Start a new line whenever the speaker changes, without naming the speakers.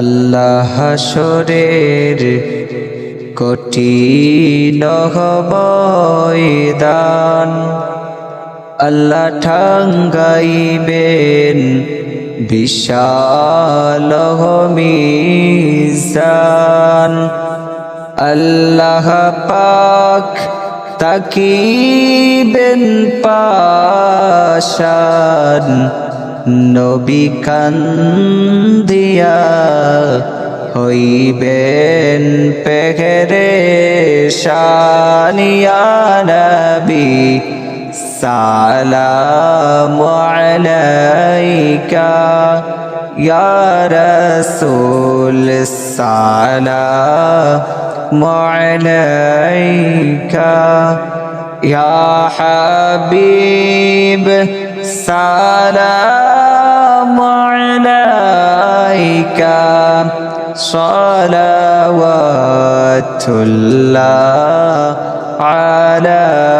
আল্লাহ হাসরের কঠিন ময়দান আল্লাহ ঠাঙ্গাইবেন বিশাল মিজান। আল্লাহ পাক তাকিবেন পাশান। نبي كانديا هاي بن بكرشانيا نبي سلام عليك يا رسول سلام عليك يا حبيب سلام عليك صلوات الله عليك.